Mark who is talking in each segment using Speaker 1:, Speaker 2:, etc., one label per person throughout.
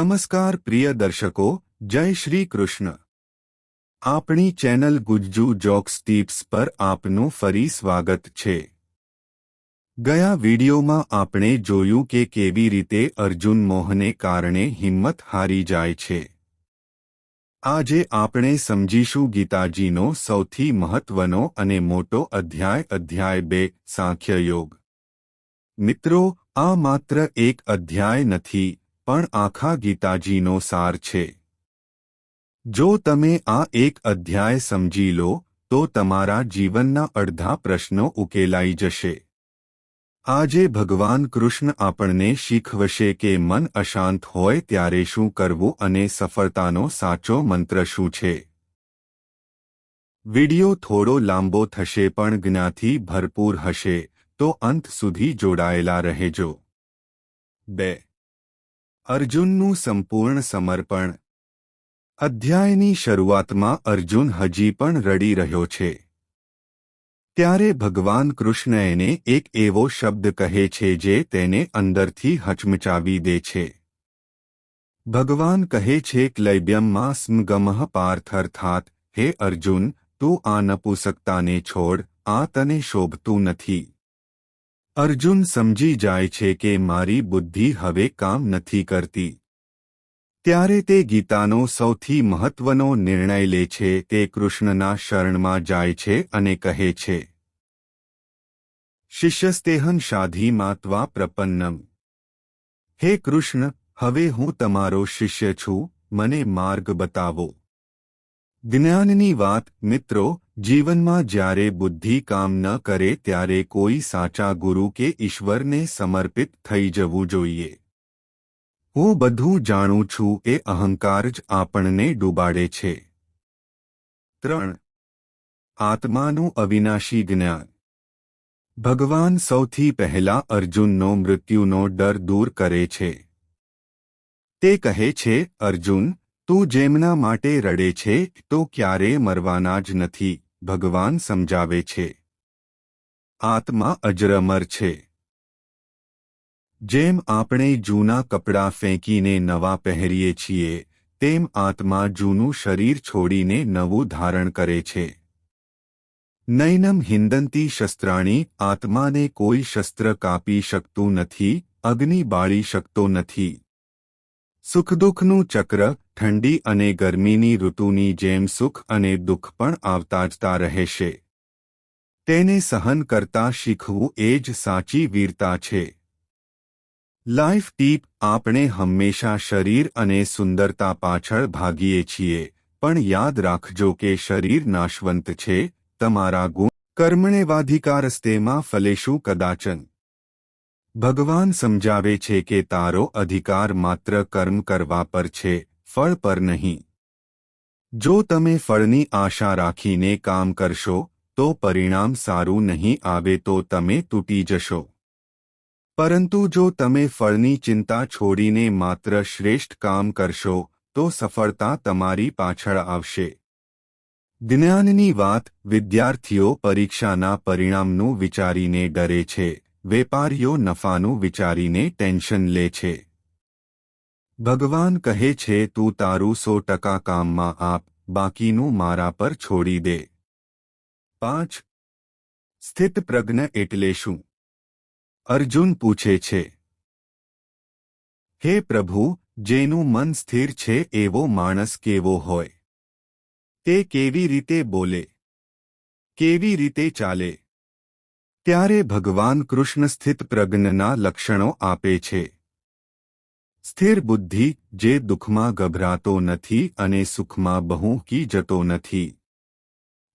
Speaker 1: નમસ્કાર પ્રિય દર્શકો, જય શ્રી કૃષ્ણ. આપણી ચેનલ ગુજ્જુ જોક્સ ટીપ્સ પર આપનું ફરી સ્વાગત છે. ગયા વિડીયોમાં આપણે જોયું કે કેવી રીતે અર્જુન મોહને કારણે હિંમત હારી જાય છે. આજે આપણે સમજીશું ગીતાજીનો સૌથી મહત્વનો અને મોટો અધ્યાય અધ્યાય બે સાંખ્ય યોગ મિત્રો, આ માત્ર એક અધ્યાય નથી પણ આખા ગીતાજીનો સાર છે. જો તમે આ એક અધ્યાય સમજી લો, તો તમારા જીવનના અડધા પ્રશ્નો ઉકેલાઈ જશે. આજે ભગવાન કૃષ્ણ આપણને શીખવશે કે મન અશાંત હોય ત્યારે શું કરવું અને સફળતાનો સાચો મંત્ર શું છે. વિડિયો થોડો લાંબો થશે પણ જ્ઞાથી ભરપૂર હશે, તો અંત સુધી જોડાયેલા રહેજો. બે અર્જુનનું સંપૂર્ણ સમર્પણ. અધ્યાયની શરૂઆતમાં અર્જુન હજી પણ રડી રહ્યો છે. ત્યારે ભગવાન કૃષ્ણ એને એક એવો શબ્દ કહે છે જે તેને અંદરથી હચમચાવી દે છે. ભગવાન કહે છે ક્લૈબ્યમમાં સ્મગમઃ પાર્થ અર્થાત હે અર્જુન, તું આ નપુસકતાને છોડ, આ તને શોભતું નથી. અર્જુન સમજી જાય છે કે મારી બુદ્ધિ હવે કામ નથી કરતી. ત્યારે તે ગીતાનો સૌથી મહત્વનો નિર્ણય લે છે, તે કૃષ્ણના શરણમાં જાય છે અને કહે છે શિષ્યસ્તેહન શાધી માત્વા પ્રપન્નમ. હે કૃષ્ણ, હવે હું તમારો શિષ્ય છું, મને માર્ગ બતાવો. જ્ઞાનની વાત, મિત્રો જીવનમાં જ્યારે બુદ્ધિ કામ ન કરે ત્યારે કોઈ સાચા ગુરુ કે ઈશ્વરને સમર્પિત થઈ જવું જોઈએ. હું બધું જાણું છું એ અહંકાર જ આપણને ડૂબાડે છે. ત્રણ. આત્માનું અવિનાશી જ્ઞાન. ભગવાન સૌથી પહેલા અર્જુનનો મૃત્યુનો ડર દૂર કરે છે. તે કહે છે, અર્જુન, તું જેમના માટે રડે છે, તો ક્યારે મરવાના જ નથી. ભગવાન સમજાવે છે. આત્મા અજરમર છે. જેમ આપણે જૂના કપડાં ફેંકીને નવા પહેરીએ છીએ, તેમ આત્મા જૂનું શરીર છોડીને નવું ધારણ કરે છે. નૈનમ હિંદંતી શસ્ત્રાણી આત્માને કોઈ શસ્ત્ર કાપી શકતું નથી, અગ્નિ બાળી શકતો નથી. સુખદુઃખનું ચક્ર ઠંડી અને ગરમીની ઋતુની જેમ સુખ અને દુઃખ પણ આવતા જતા રહેશે. તેને સહન કરતા શીખવું એ જ સાચી વીરતા છે. લાઈફ ટીપ, આપણે હંમેશા શરીર અને સુંદરતા પાછળ ભાગીએ છીએ, પણ યાદ રાખજો કે શરીર નાશવંત છે, તમારા ગુણ, કર્મણેવાધિકારસ્તેમાં ફલેશું કદાચન. ભગવાન સમજાવે છે કે તારો અધિકાર માત્ર કર્મ કરવા પર છે ફળ પર નહીં. જો તમે ફળની આશા રાખીને કામ કરશો, તો પરિણામ સારું નહીં આવે તો તમે તૂટી જશો. પરંતુ જો તમે ફળની ચિંતા છોડીને માત્ર શ્રેષ્ઠ કામ કરશો, તો સફળતા તમારી પાછળ આવશે. જ્ઞાનની વાત વિદ્યાર્થીઓ પરીક્ષાના પરિણામનું વિચારીને ડરે છે, વેપારીઓ નફાનું વિચારીને ટેન્શન લે છે. ભગવાન કહે છે, તું તારું સો ટકા કામમાં આપ, બાકીનું મારા પર છોડી દે. પાંચ. સ્થિત પ્રજ્ઞ એટલે શું? અર્જુન પૂછે છે, હે પ્રભુ, જેનું મન સ્થિર છે, એવો માણસ કેવો હોય? તે કેવી રીતે બોલે? કેવી રીતે ચાલે? ત્યારે ભગવાન કૃષ્ણ સ્થિત પ્રજ્ઞના લક્ષણો આપે છે. સ્થિર બુદ્ધિ, જે દુઃખમાં ગભરાતો નથી અને સુખમાં બહુ કી જતો નથી.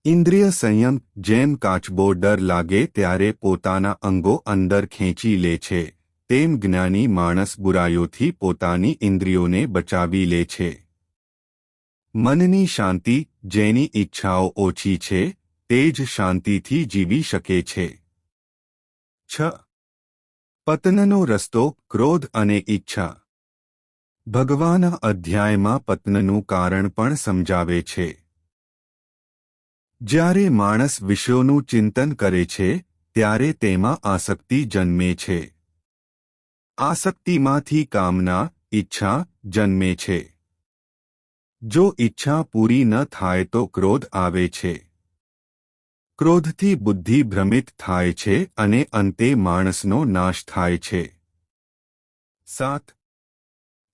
Speaker 1: ઇન્દ્રિય સંયમ, જેમ કાચબો ડર લાગે ત્યારે પોતાના અંગો અંદર ખેંચી લે છે. તેમ જ્ઞાની માણસ બુરાઈઓથી પોતાની ઇન્દ્રિયોને બચાવી લે છે. મનની શાંતિ, જેની ઈચ્છાઓ ઓછી છે, તે જ શાંતિથી જીવી શકે છે. છ. પતનનો રસ્તો, ક્રોધ અને ઈચ્છા. ભગવાન અધ્યાયમાં પતનનું કારણ પણ સમજાવે છે. જ્યારે માણસ વિષયોનું ચિંતન કરે છે, ત્યારે તેમાં આસક્તિ જન્મે છે. આસક્તિમાંથી કામના, ઈચ્છા જન્મે છે. જો ઈચ્છા પૂરી ન થાય તો ક્રોધ આવે છે. ક્રોધથી બુદ્ધિ ભ્રમિત થાય છે અને અંતે માણસનો નાશ થાય છે. સાત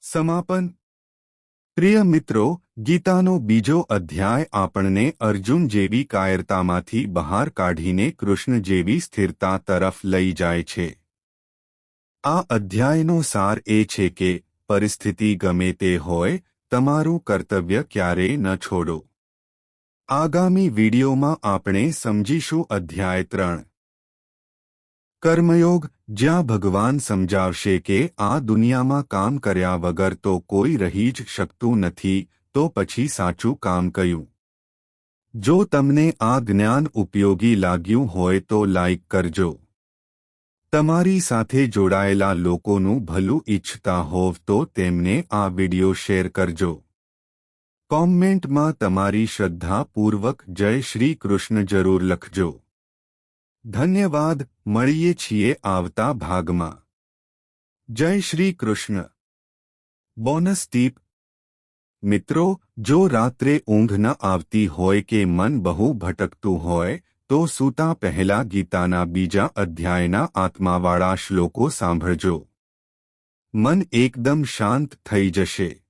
Speaker 1: સમાપન. પ્રિય મિત્રો, ગીતાનો બીજો અધ્યાય આપણને અર્જુન જેવી કાયરતામાંથી બહાર કાઢીને કૃષ્ણ જેવી સ્થિરતા તરફ લઈ જાય છે. આ અધ્યાયનો સાર એ છે કે, પરિસ્થિતિ ગમે તે હોય, તમારું કર્તવ્ય ક્યારેય ન છોડો. આગામી વિડીયોમાં આપણે સમજીશું અધ્યાય ત્રણ. કર્મયોગ જ્યાં ભગવાન સમજાવશે કે આ દુનિયામાં કામ કર્યા વગર તો કોઈ રહી જ શકતું નથી, તો પછી સાચું કામ કયું? જો તમને આ જ્ઞાન ઉપયોગી લાગ્યું હોય તો લાઇક કરજો. તમારી સાથે જોડાયેલા લોકોનું ભલું ઈચ્છતા હોવ તો તેમને આ વિડિયો શેર કરજો. કોમેન્ટમાં તમારી શ્રદ્ધાપૂર્વક જય શ્રી કૃષ્ણ જરૂર લખજો. ધન્યવાદ, મળીએ છીએ આવતા ભાગમાં. જય શ્રી કૃષ્ણ. બોનસ ટીપ મિત્રો, જો રાત્રે ઊંઘ ન આવતી હોય કે મન બહુ ભટકતું હોય, તો સૂતા પહેલા ગીતાના બીજા અધ્યાયના આત્માવાળા શ્લોકો સાંભળજો. મન એકદમ શાંત થઈ જશે.